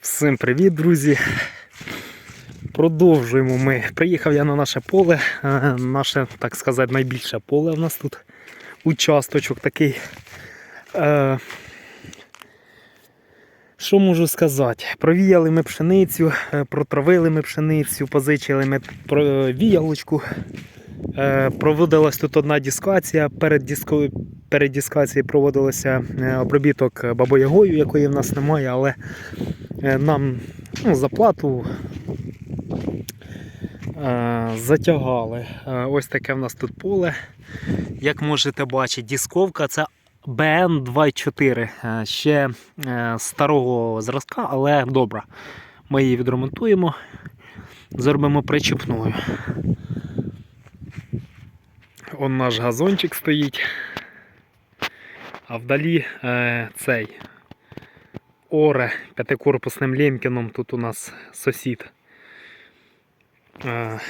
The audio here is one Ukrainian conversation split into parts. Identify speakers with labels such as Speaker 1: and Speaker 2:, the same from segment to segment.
Speaker 1: Всім привіт, друзі! Продовжуємо ми. Приїхав я на наше поле, е, наше, так сказати, найбільше поле у нас тут. Участочок такий. Е, Що можу сказати? Провіяли ми пшеницю, е, протравили ми пшеницю, позичили ми віялочку. Проводилась тут одна дискація. Перед, диско... перед дискацією проводилося обробіток бабоягою, якої в нас немає, але нам ну, за е, затягали. Е, Ось таке в нас тут поле. Як можете бачити, дисковка це BN24. Е, Ще е, старого зразка, але добра. Ми її відремонтуємо, зробимо причіпною. Он наш газончик стоїть. А вдалі е, цей Оре п'ятикорпусним лемкіном тут у нас сусід. Е,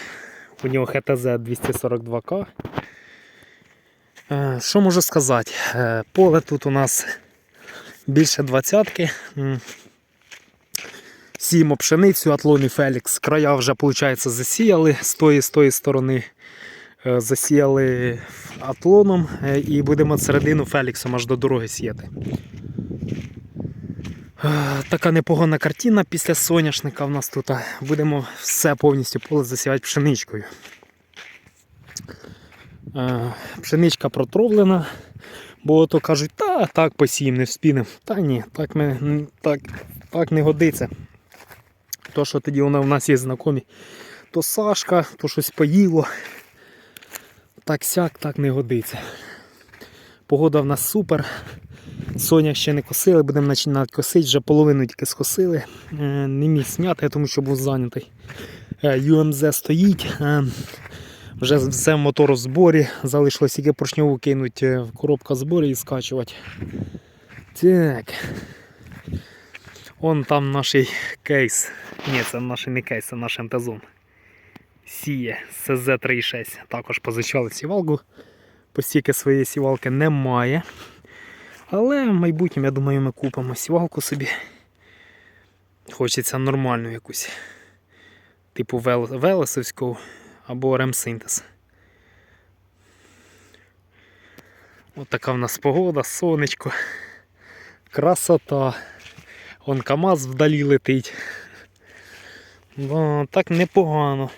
Speaker 1: у нього ХТЗ 242К. Е, що можу сказати? Е, поле тут у нас більше двадцятки. Сіємо пшеницю, атлоні Фелікс. Края вже, виходить, засіяли з тої, з тої сторони. Засіяли атлоном і будемо середину Феліксом аж до дороги сіяти. Е, Така непогана картина після соняшника в нас тут. Будемо все повністю поле засівати пшеничкою. Е, Пшеничка протровлена, бо то кажуть, та так посіємо, не вспінемо. Та ні, так, ми, так, так не годиться. То, що тоді вона в нас є знайомі, то Сашка, то щось поїло. Так сяк, так не годиться. Погода в нас супер. Соня ще не косили, будемо починати косити, вже половину тільки скосили. Е, Не міг зняти, тому що був зайнятий. Е, UMZ стоїть. е, Вже все мотор в зборі. Залишилось тільки поршньову кинути в коробка зборі і скачувати. Так. Он там наш кейс. Ні, це наш не кейс, це наш МТЗон. Сіє СЗ36. Також позичали сівалку. Постільки своєї сівалки немає. Але в майбутньому, я думаю, ми купимо сівалку собі. Хочеться нормальну якусь. Типу Велесовську або Ремсинтез. Ось така в нас погода, сонечко. Красота. Вон КАМАЗ вдалі летить. Да, так непогано.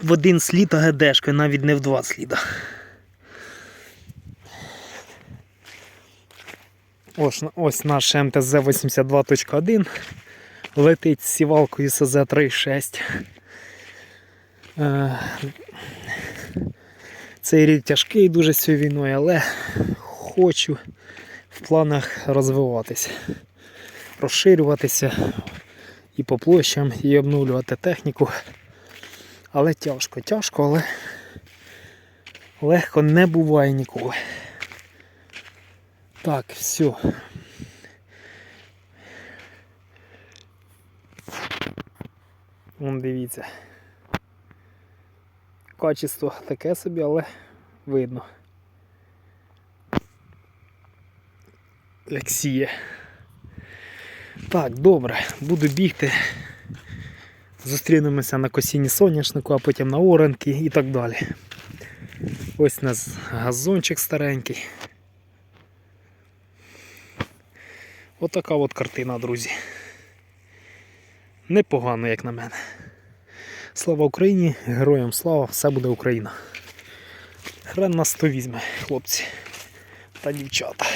Speaker 1: В один слід АГДшкою, навіть не в два сліда. Ось, ось наш МТЗ 82.1 летить з сівалкою СЗ-36. Е, Цей рік тяжкий дуже з цією війною, але хочу в планах розвиватися, розширюватися і по площам, і обновлювати техніку. Але тяжко, тяжко, але легко не буває ніколи. Так, все. Вон дивіться. Качество таке собі, але видно. Як сіє. Так, добре, буду бігти. Зустрінемося на косінні соняшнику, а потім на оранки і так далі. Ось у нас газончик старенький. Отака от картина, друзі. Непогано, як на мене. Слава Україні, героям слава, все буде Україна. Хрен нас то візьме, хлопці та дівчата.